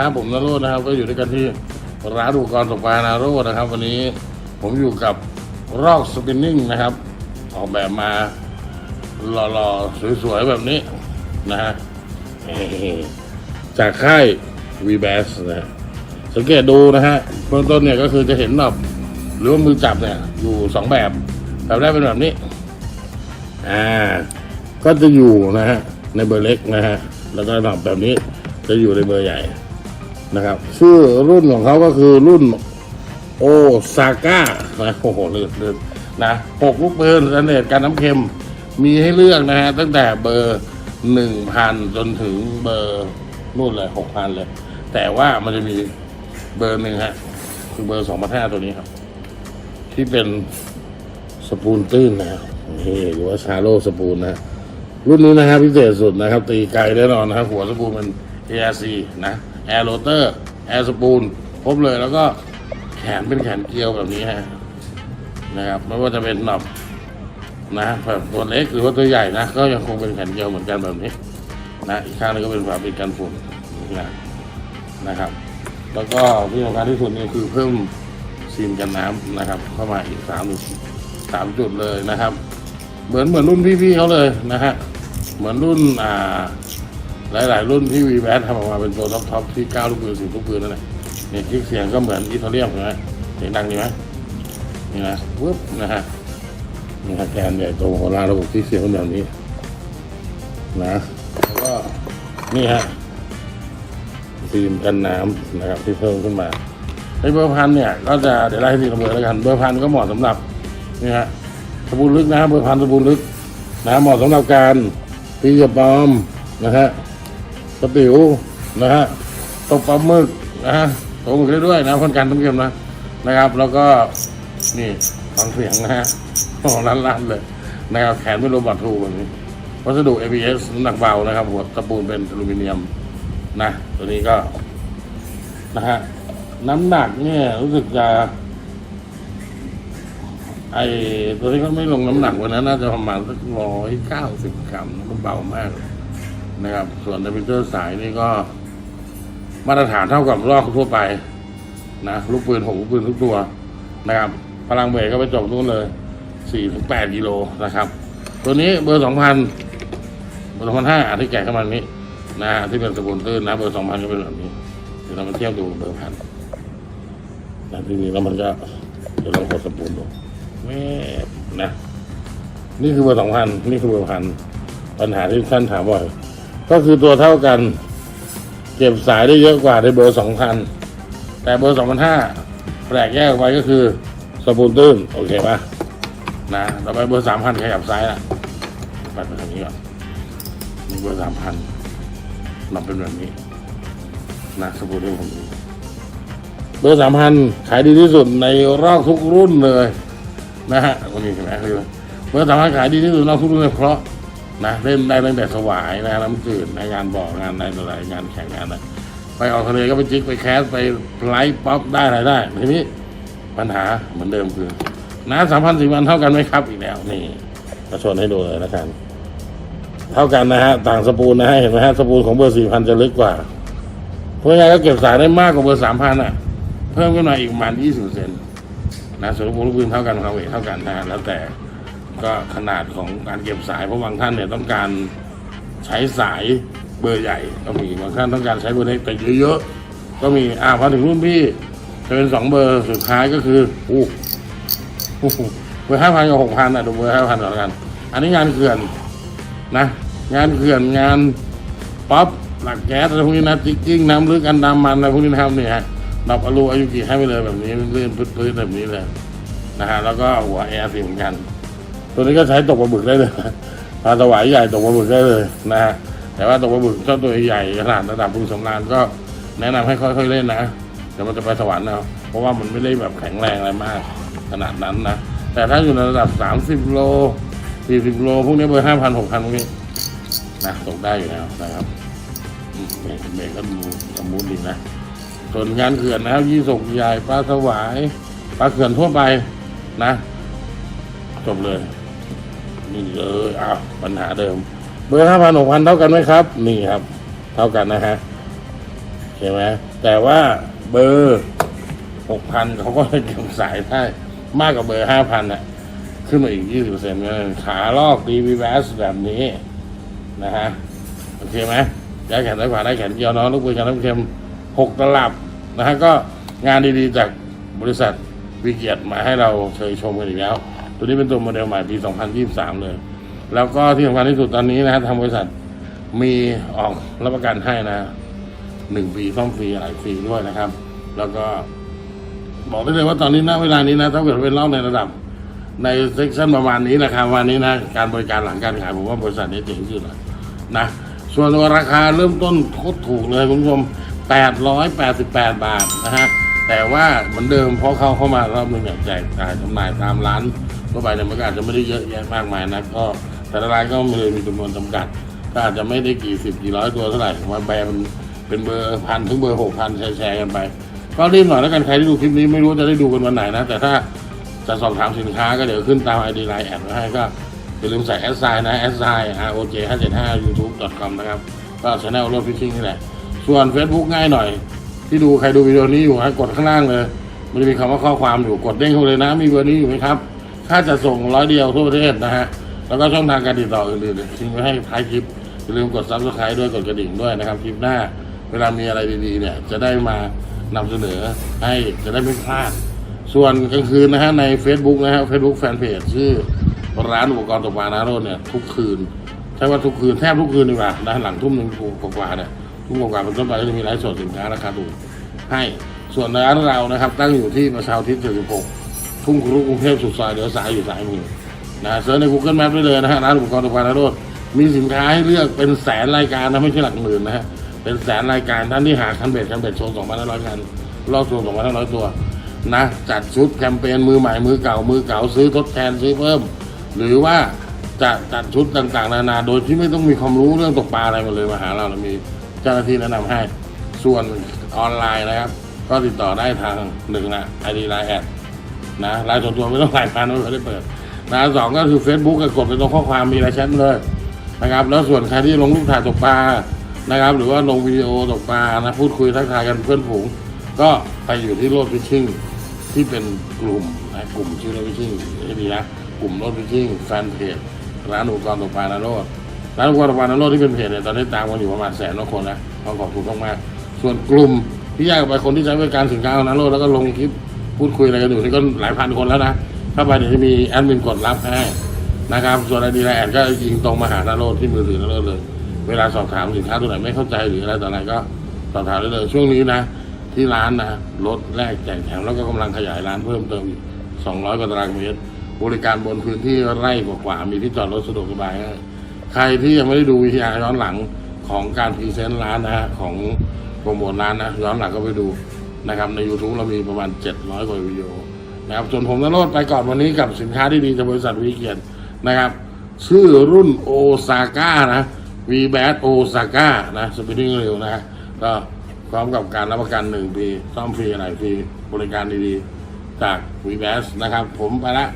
ครับผมนโรจน์นะครับ ก็อยู่ด้วยกันที่ร้านอุปกรณ์ตกปลานาโรจน์นะครับ วันนี้ผมอยู่กับรอกสปินนิ่งนะครับ ออกแบบมาหล่อๆ สวยๆ แบบนี้นะฮะจากค่าย v b a s นะฮะสังเกตดูนะฮะเบื้องต้นเนี่ยก็คือจะเห็นแบบหรือว่ามือจับเนี่ย อยู่สองแบบแบบแรกเป็นแบบนี้ อ่า ก็จะอยู่นะฮะในเบอร์เล็กนะฮะ แล้วก็หนับแบบนี้จะอยู่ในเบอร์ใหญ่ นะครับ ชื่อรุ่นของเขาก็คือรุ่นโอซาก้านะโอ้โหเลือดเลือดนะหกลูกปืนสแตนเลสการน้ำเค็มมีให้เลือกนะฮะ ตั้งแต่เบอร์หนึ่งพันจนถึงเบอร์นู่นเลยหกพันเลย แต่ว่ามันจะมีเบอร์หนึ่งฮะ คือเบอร์สองพันห้าตัวนี้ครับ ที่เป็นสปูนตื้นนะครับนี่หรือว่าชาโลสปูนนะรุ่นนี้นะครับพิเศษสุดนะครับ ตีไกลแน่นอนนะครับ หัวสปูนเป็น ARC นะ แอร์โรเตอร์แอร์สปูนครบเลยแล้วก็แขนเป็นแขนเกลียวแบบนี้ฮะนะครับไม่ว่าจะเป็นหนอบนะแบบตัวเล็กหรือว่าตัวใหญ่นะ ก็ยังคงเป็นแขนเกลียวเหมือนกันแบบนี้นะอีกข้างหนึงก็เป็นฝาปิดกันฝุ่นนะนะครับ แล้วก็ที่สำคัญที่สุดนี่คือเพิ่มซีนกันน้ำนะครับ เข้ามาอีกสามสามจุดเลยนะครับ เหมือนเหมือนรุ่นพี่ๆเขาเลยนะฮะเหมือนรุ่นอ่า หลายๆ รุ่นที่วีแบททำออกมาเป็นตัวท็อปท็อปที่เก้าลูกปืนสิบลูกปืนนั่นแหละเนี่ยคลิกเสียงก็เหมือนอิตาเลียนใช่ไหมเสียงดังดีไหมนี่นะปึ๊บนะฮะนี่ฮะแกนใหญ่โตของราระบบที่เสียงเป็นแบบนี้นะแล้วก็นี่ฮะฟิล์มกันน้ำนะครับที่เพิ่มขึ้นมาไอ้เบอร์พันเนี่ยก็จะเดี๋ยวไล่ให้ทีละเบอร์แล้วกันเบอร์พันก็เหมาะสำหรับนี่ฮะสบู่ลึกนะฮะเบอร์พันสบู่ลึกนะเหมาะสำหรับการตีกับปลอมนะฮะ กระปิวนะฮะตกปลาหมึกนะฮะตกหมึกได้ด้วยนะพ่นกันต้องเกี่ยมนะนะครับ แล้วก็นี่ฟังเสียงนะฮะโอ้ลั่นๆเลยนะครับแขนเป็นโรบอททูแบบนี้วัสดุ ABS น้ำหนักเบานะครับ หัวตะปูนเป็นอลูมิเนียมนะตัวนี้ก็นะฮะน้ำหนักเนี่ยรู้สึกจะไอ้ตัวนี้ก็ไม่ลงน้ำหนักวันนั้นน่าจะประมาณสักร้อยเก้าสิบกรัมมันเบามาก นะครับ ส่วนดับเบิลเตอร์สายนี่ก็มาตรฐานเท่ากับลอกทั่วไปนะลูกปืนหกลูกปืนทุกตัวนะครับ พลังเบรกก็ไปจบนู่นเลยสี่ถึงแปดกิโลนะครับ ตัวนี้เบอร์สองพันเบอร์สองพันห้าที่แกะเข้ามานี้นะฮะที่เป็นสปูนตื้นนะเบอร์สองพันก็เป็นแบบนี้เดี๋ยวเรามาเทียบดูเบอร์พันนะทีนี้แล้วมันก็เดี๋ยวลองกดสปูนดูแม่นะ นี่คือเบอร์สองพันนี่คือเบอร์พันปัญหาที่ท่านถามบ่อย ก็คือตัวเท่ากัน เก็บสายได้เยอะกว่าในเบอร์สองพันแต่เบอร์สองพันห้าแปลกแยกออกไปก็คือสปูนตื้นโอเคปะนะต่อไปเบอร์สามพันขยับซ้ายละปัดไปทางนี้ก่อนนี่เบอร์สามพันนเป็นแบบนี้นะสปูนตื้นผมเบอร์สามพันขายดีที่สุดในรอบทุกรุ่นเลย นะฮะวันนี้ใช่ไหมคือเมื่อสามารถขายดีที่สุดเราทุกรื่องเพราะ นะเล่นได้ตั้งแต่สวายนะน้ำจืดในงานบอกงานในอะไรงานแข่งงานอะไรไปออกทะเลก็ไปจิกไปแคสไปไลฟ์ป๊อปได้อะไรได้ทีนี้ปัญหาเหมือนเดิมคือน้ำสามพันสี่พันเท่ากันไหมครับอีกแล้ว นี่กระชนให้ดูเลยล้วกัน เท่ากันนะฮะ ต่างสปูนนะฮะเห็นไหมฮะสปูนของเบอร์สี่พันจะลึกกว่าเพราะงั้นก็เก็บสายได้มากกว่าเบอร์สามพันอะ เพิ่มขึ้นมาอีกประมาณยี่สิบเซนนะส่วนลูกปืนลูกปืนเท่ากันความเวทเท่ากันนะแล้วแต่ ก็ขนาดของการเก็บสายเพราะบางท่านเนี่ยต้องการใช้สายเบอร์ใหญ่ก็มีบางท่านต้องการใช้เบอร์เล็กแต่เยอะๆก็มีอ่าพอถึงรุ่นพี่จะเป็นสองเบอร์สุดท้ายก็คืออู้หูเบอร์ห้าพันกับหกพันอะดูเบอร์ห้าพันก่อนกัน อันนี้งานเขื่อนนะ งานเขื่อนงานป๊อปหลักแก๊สอะไรพวกนี้นะจิกกิ้งน้ำลึกอันดามันอะไรพวกนี้นะครับเนี่ยดับอลูอายุกี่ให้ไปเลยแบบนี้เลื่อนพื้นแบบนี้เลยนะฮะแล้วก็หัวแอร์สีเหมือนกัน ตัวนี้ก็ใช้ตกปลาบึกได้เลยปลาสวายใหญ่ตกปลาบึกได้เลยนะฮะแต่ว่าตกปลาบึกถ้าตัวใหญ่ขนาดระดับพึงสำราญก็แนะนำให้ค่อยๆเล่นนะเดี๋ยวมันจะไปสวรรค์นะเพราะว่ามันไม่ได้แบบแข็งแรงอะไรมาก ขนาดนั้นนะแต่ถ้าอยู่ในระดับ 30 โล 40 โล พวกนี้เบอร์5,000 6,000พวกนี้นะตกได้อยู่แล้วนะครับอืมเบรกเบรกก็ดูสมูทดีนะส่วนงานเขื่อนนะครับยี่สกใหญ่ปลาสวายปลาเขื่อนทั่วไปนะจบเลย นี่เลยอ้าวปัญหาเดิม เบอร์ห้าพันหกพันเท่ากันไหมครับ นี่ครับ เท่ากันนะฮะเห็นไหมแต่ว่าเบอร์หกพันเขาก็เลยเก็บสายได้มากกว่าเบอร์ห้าพันอะ ขึ้นมาอีกยี่สิบเปอร์เซ็นต์ขาลอกดีวีแวสแบบนี้นะฮะโอเคไหมย้ายแขนซ้ายขวาได้แขนเกี่ยวน้องลูกปืนกันน้ำเค็มหกตลับนะฮะก็งานดีๆจากบริษัทวิเกียรติมาให้เราเชยชมกันอีกแล้ว ตัวนี้เป็นตัวโมเดลใหม่ปี 2023 เลย แล้วก็ที่สำคัญที่สุดตอนนี้นะทางบริษัทมีออกรับประกันให้นะหนึ่งปีซ่อมฟรีอะไรฟรีด้วยนะครับ แล้วก็บอกได้เลยว่าตอนนี้ณเวลานี้นะถ้าเกิดเป็นเล่าในระดับ ในเซ็กชันประมาณนี้นะครับวันนี้นะการบริการหลังการขายผมว่าบริษัทนี้เจ๋งที่สุดแล้วนะส่วนราคาเริ่มต้นโคตรถูกเลยคุณผู้ชม 888 บาทนะฮะแต่ว่าเหมือนเดิมเพราะเขาเข้ามา รอบหนึงเนี่ยแจกจ่ายจำหน่ายตามร้าน ทั่วไปเนี่ยมันก็อาจจะไม่ได้เยอะแยะมากมายนะก็แต่ละร้านก็ไมีมีจำนวนจำกัด ก็อาจจะไม่ได้กี่สิบกี่ร้อยตัวเท่าไหร่ว่าแบรนด์มันเป็นเบอร์พันถึงเบอร์หกพันแชร์กันไป ก็รีบหน่อยแล้วกันใครที่ดูคลิปนี้ไม่รู้ว่าจะได้ดูกันวันไหนนะ แต่ถ้าจะสอบถามสินค้าก็เดี๋ยวขึ้นตาม ID Line แอดไว้ให้ก็อย่าลืมใส่ s i นะ s i r o j 5 7 5 youtube com นะครับก็ช anel รถฟิชชิ่งนี่แหละ ส่วน Facebook ง่ายหน่อย ที่ดูใครดูวิดีโอนี้อยู่ให้กดข้างล่างเลย มันจะมีคำว่าข้อความอยู่กดเด้งเข้าเลยนะ มีเบอร์นี้อยู่ไหมครับ ค่าจะส่งร้อยเดียวทั่วประเทศนะฮะ แล้วก็ช่องทางการติดต่ออื่นๆทิ้งไว้ให้ท้ายคลิป อย่าลืมกด subscribe ด้วยกดกระดิ่งด้วยนะครับ คลิปหน้า เวลามีอะไรดีๆเนี่ย จะได้มานำเสนอให้จะได้ไม่พลาด ส่วนกลางคืนนะฮะใน Facebook นะฮะ Facebook Fanpage ชื่อร้านอุปกรณ์ตกปลานาโรดเนี่ยทุกคืนใช่ว่าทุกคืนแทบทุกคืนดีกว่านะหลังทุ่มหนึ่งกว่าๆเนี่ยทุ่มกว่าๆเป็นต้นไปก็จะมีไลฟ์สดสินค้าราคาถูกให้ส่วนร้านเรานะครับ ตั้งอยู่ที่ประชาอุทิศ76 ทุ่งครุกรุงเทพสุดซอยเดี๋ยวซ้ายอยู่ซ้ายมือนะเซิร์ชใน Google Map ได้เลยนะฮะร้านอุปกรณ์ตกปลานาโรดมีสินค้าให้เลือกเป็นแสนรายการนะไม่ใช่หลักหมื่นนะฮะเป็นแสนรายการท่านที่หาคันเบ็ดคันเบ็ดโชว์2,500คันรอบโชว์2,500ตัวนะจัดชุดแคมเปญมือใหม่มือเก่ามือเก่าซื้อทดแทนซื้อเพิ่ม หรือว่าจะจัดชุดต่างๆ นานา โดยที่ไม่ต้องมีความรู้เรื่องตกปลาอะไรมาเลยมาหาเราเรามีเจ้าหน้าที่แนะนำให้ส่วนออนไลน์นะครับ ก็ติดต่อได้ทางหนึ่งนะไอดีไลน์แอด นะไลน์ส่วนตัวไม่ต้องไลน์พันไม่ได้เปิดนะสองก็คือ Facebook ก็กดไปตรงข้อความมีอะไรแชทมาเลยนะครับ แล้วส่วนใครที่ลงรูปถ่ายตกปลานะครับ หรือว่าลงวิดีโอตกปลานะพูดคุยทักทายกันเพื่อนฝูง ก็ไปอยู่ที่โลดฟิชชิ่งที่เป็นกลุ่มนะกลุ่มชื่อรถพิชชิ่งให้ดีนะกลุ่มรถพิชชิ่งแฟนเพจร้านอุปกรณ์ตกปลานาโรดร้านอุปกรณ์ตกปลานาโรดที่เป็นเพจเนี่ยตอนนี้ตามกันอยู่ประมาณแสนกว่าคนนะต้องขอบคุณมากๆส่วนกลุ่มที่แยกออกไปคนที่ใช้บริการสินค้าของนาโรดแล้วก็ลงคลิป พูดคุยอะไรกันอยู่นี่ก็หลายพันคนแล้วนะเข้าไปเดี๋ยวจะมีแอดมินกดรับให้นะครับ ส่วนไอดีไลน์แอดก็ยิงตรงมาหานาโรดที่มือถือนาโรดเลย เวลาสอบถามสินค้าตัวไหนไม่เข้าใจหรืออะไรต่ออะไรก็สอบถามได้เลยช่วงนี้นะ ที่ร้านนะรถแรกแจกแถมแล้วก็กำลังขยายร้านเพิ่มเติมอีก200กว่าตารางเมตรบริการบนพื้นที่ไร่กว่ามีที่จอดรถสะดวกสบายใครที่ยังไม่ได้ดูวิทยาย้อนหลังของการพรีเซนต์ร้านนะฮะของโปรโมทร้านนะย้อนหลังก็ไปดู นะครับใน YouTube เรามีประมาณ 700 กว่าวิดีโอนะครับส่วนผมนรดไปก่อนวันนี้กับสินค้าที่ดีจากบริษัทวีเกียรตินะครับ ชื่อรุ่นโอซาก้านะวีแบดโอซาก้านะสปินนิ่งเร็วนะก็พร้อมกับการรับประกันหนึ่งปีซ่อมฟรีอะไรฟรีบริการดีๆ จาก V b a s นะครับ ผมไปละ